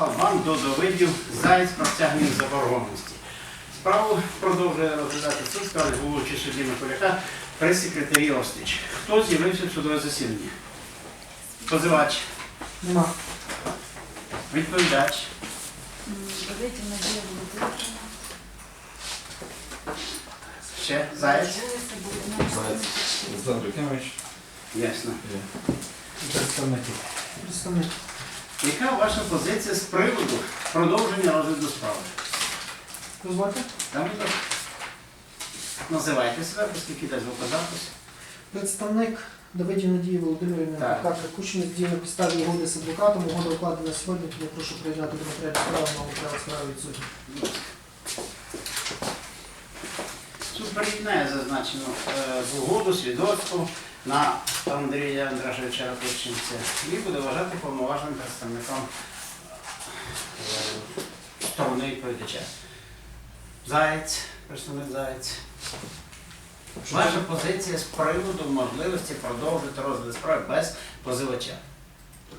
Албан до довидів Заєць про стягнення заборгованості. Справу продовжує розглядати суд, скаже головуючий судді Миколяка при секретарі Остич. Хто з'явився в судове засідання? Позивач, Нема. відповідач, Давайте Надія Володимирівна. ще Заєць. Заяць. Олександр Якимович. Ясно. Представники. Представник. Яка ваша позиція з приводу продовження розгляду справи? Дозвольте. Там так називайте себе, оскільки йде звукозапис. Представник Давидів Надії Володимирівни, Так. адвокат Ракушин, діє на підставі угоди з адвокатом. Угода укладена сьогодні, тому прошу приєднати до матеріалів справи на матеріал справи відсутні. Суд переєднає зазначену е, угоду, свідоцтво на Андрія Андрашевича Ракушинця і буде вважати повноважним представником е, сторони відповідача. Заєць, представник Заєць. Ваша позиція з приводу можливості продовжити розгляд справи без позивача.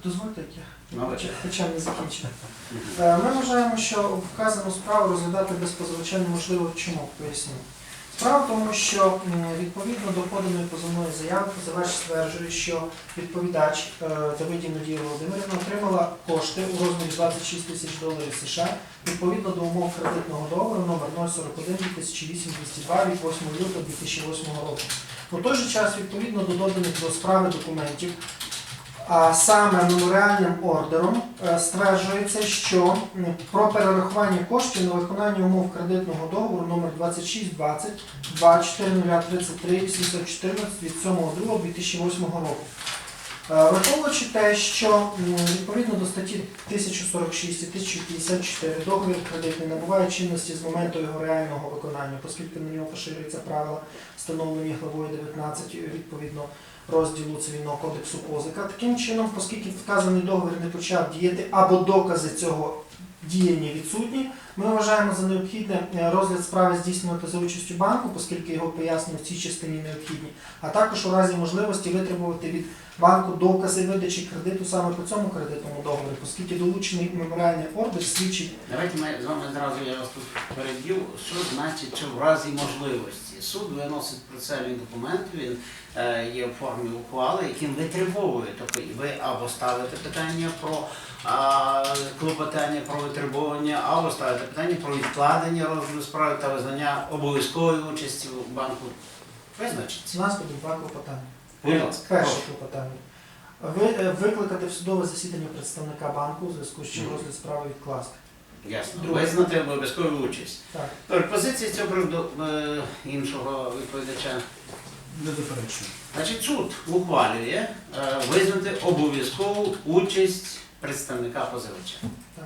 Дозвольте, як я. Ну, Хоча- не закінчив. Е, Ми вважаємо, що вказану справу розглядати без позивача неможливо. Чому? Поясню. Справа в тому, що відповідно до поданої позовної заяви позивач стверджує, що відповідач е, Давидів Надія Володимирівна отримала кошти у розмірі 26 тисяч доларів США відповідно до умов кредитного договору номер 041 2008 202 від 8 лютого 2008 року. У той же час, відповідно до доданих до справи документів, а саме меморіальним ордером е, стверджується, що про перерахування коштів на виконання умов кредитного договору номер 2620 2433 714 від 7.2.2008 року. Е, Враховуючи те, що відповідно до статті 1046 і 1054 договір кредитний набуває чинності з моменту його реального виконання, оскільки на нього поширюються правила, встановлені главою 19 відповідно розділу Цивільного кодексу позика. Таким чином, оскільки вказаний договір не почав діяти або докази цього діяння відсутні, ми вважаємо за необхідне е, розгляд справи здійснювати за участю банку, оскільки його пояснення в цій частині необхідні, а також у разі можливості витребувати від банку докази видачі кредиту саме по цьому кредитному договору, оскільки долучений меморіальний ордер свідчить Давайте ми з вами зразу я вас тут переб'ю. Що значить, що в разі можливості суд виносить процесуальний документ, він е, є в формі ухвали, яким витребовує. Тобто ви або ставите питання про а, клопотання про витребування, або ставите питання про відкладення розгляду справи та визнання обов'язкової участі в банку. Визначиться. у нас буде два клопотання. Будь ласка. Перше клопотання. Ви, е, викликати в судове засідання представника банку, у зв'язку з чим Мгм. розгляд справи відкласти. Ясно. Друге. Визнати обов'язкову участь. Так. Тож позиція цього приводу е, іншого відповідача. Не заперечую. Значить, суд ухвалює е, визнати обов'язкову участь представника позивача. Так.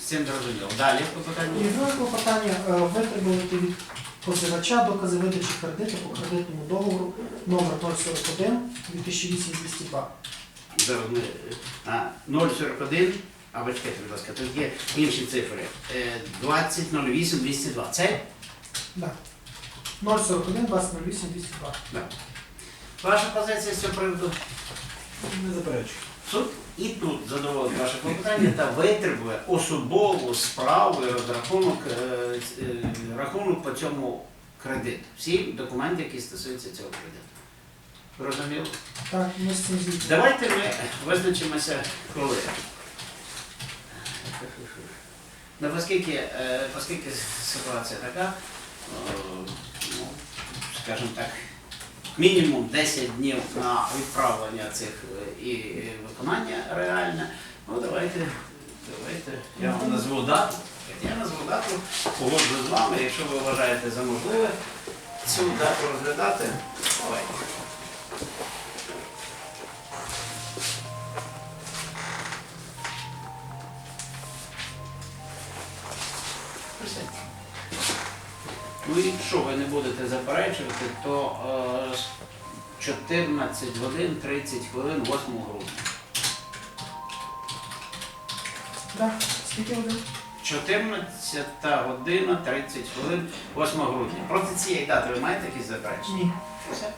З цим зрозуміло. Далі по І питанню. друге клопотання е, витребувати від позивача докази видачі кредиту по кредитному договору номер 041 2008 202. Зараз ми, е, а, 041, а ви будь ласка, тут є інші цифри. Е, 2008 202. Це? Да. 041 2008 202. Да. Ваша позиція з цього приводу? Не заперечую. Суд і тут задоволить ваше клопотання та витребує особову справу і розрахунок е, е, рахунок по цьому кредиту. Всі документи, які стосуються цього кредиту. Розуміло? Так, ми з цим згідні. Давайте ми визначимося коли. Ну, оскільки, е, оскільки ситуація така, е, ну, скажімо так, мінімум 10 днів на відправлення цих е, і і виконання реальне, ну давайте, давайте я вам назву дату. Я назву дату, погоджу з вами, якщо ви вважаєте за можливе цю дату розглядати, давайте. Присядьте. Ну і якщо ви не будете заперечувати, то е, 14 годин 30 хвилин 8 грудня. Да. Скільки один? 14 година 30 хвилин 8 грудня. Проти цієї дати ви маєте якісь заперечення? Ні. Все.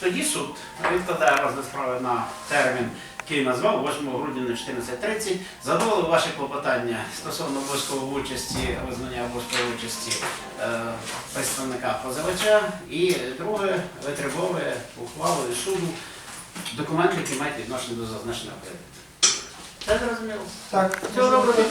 Тоді суд відкладає розгляд справи на термін який назвав 8 грудня 14.30, задоволив ваші клопотання стосовно обов'язкової участі, визнання обов'язкової участі е, представника позивача. І друге, витребовує ухвалою суду документи, які мають відношення до зазначеного кредиту. Це зрозуміло? Так, Цього що